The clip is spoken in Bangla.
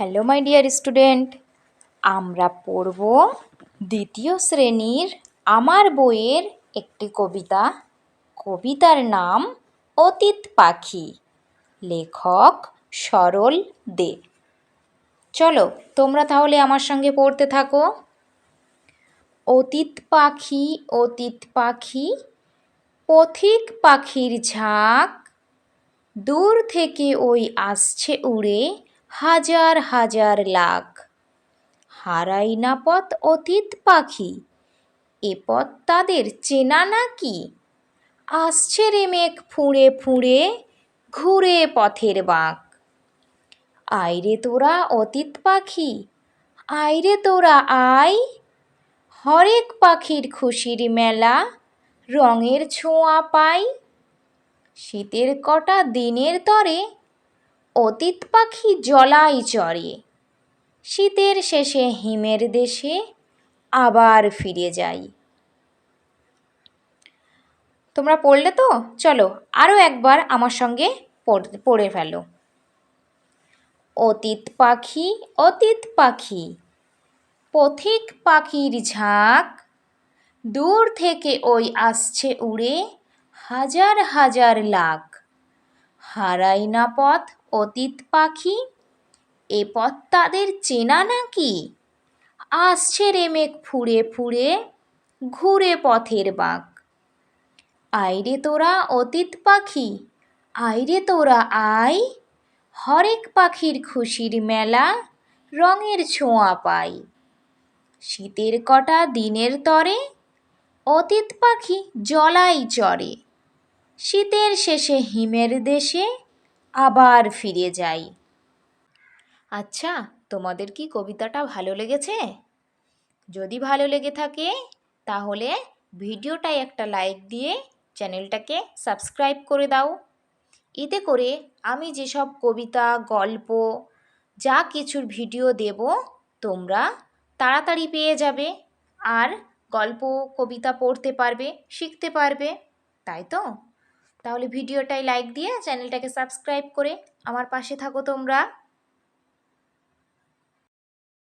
হ্যালো মাই ডিয়ার স্টুডেন্ট আমরা পড়ব দ্বিতীয় শ্রেণির আমার বইয়ের একটি কবিতা। কবিতার নাম অতীত পাখি। লেখক সরল দে। চলো, তোমরা তাহলে আমার সঙ্গে পড়তে থাকো। অতীত পাখি অতীত পাখি, পথিক পাখির ঝাঁক। দূর থেকে ওই আসছে উড়ে হাজার হাজার লাখ। হারাই না পথ অতীত পাখি, এ পথ তাদের চেনা নাকি? আসছে রে মেঘ ফুঁড়ে ফুঁড়ে, ঘুরে পথের বাঁক। আইরে তোরা অতীত পাখি আইরে তোরা আয়। হরেক পাখির খুশির মেলা, রঙের ছোঁয়া পাই। শীতের কটা দিনের তরে অতীত পাখি জলাই চড়ে শীতের শেষে হিমের দেশে আবার ফিরে যাই। তোমরা পড়লে তো? চলো আরও একবার আমার সঙ্গে পড়ে ফেলো। অতীত পাখি অতীত পাখি, পথিক পাখির ঝাঁক, দূর থেকে ওই আসছে উড়ে হাজার হাজার লাখ। হারাই না পথ অতীত পাখি? এ পথ তাদের চেনা নাকি? আসছে রে মেঘ ফুঁড়ে ফুঁড়ে, ঘুরে পথের বাঁক। আইরে তোরা অতীত পাখি, আইরে তোরা আয় হরেক পাখির খুশির মেলা, রঙের ছোঁয়া পাই। শীতের কটা দিনের তরে, অতীত পাখি জলাই চড়ে শীতের শেষে হিমের দেশে আবার ফিরে যাই। আচ্ছা তোমাদের কি কবিতাটা ভালো লেগেছে? যদি ভালো লেগে থাকে, তাহলে ভিডিওটায় একটা লাইক দিয়ে চ্যানেলটাকে সাবস্ক্রাইব করে দাও। এতে করে আমি যেসব কবিতা, গল্প, যা কিছুর ভিডিও দেব, তোমরা তাড়াতাড়ি পেয়ে যাবে আর গল্প, কবিতা পড়তে পারবে, শিখতে পারবে, তাই তো? তাহলে ভিডিওটাই লাইক দিয়ে চ্যানেলটাকে সাবস্ক্রাইব করে আমার পাশে থাকো তোমরা।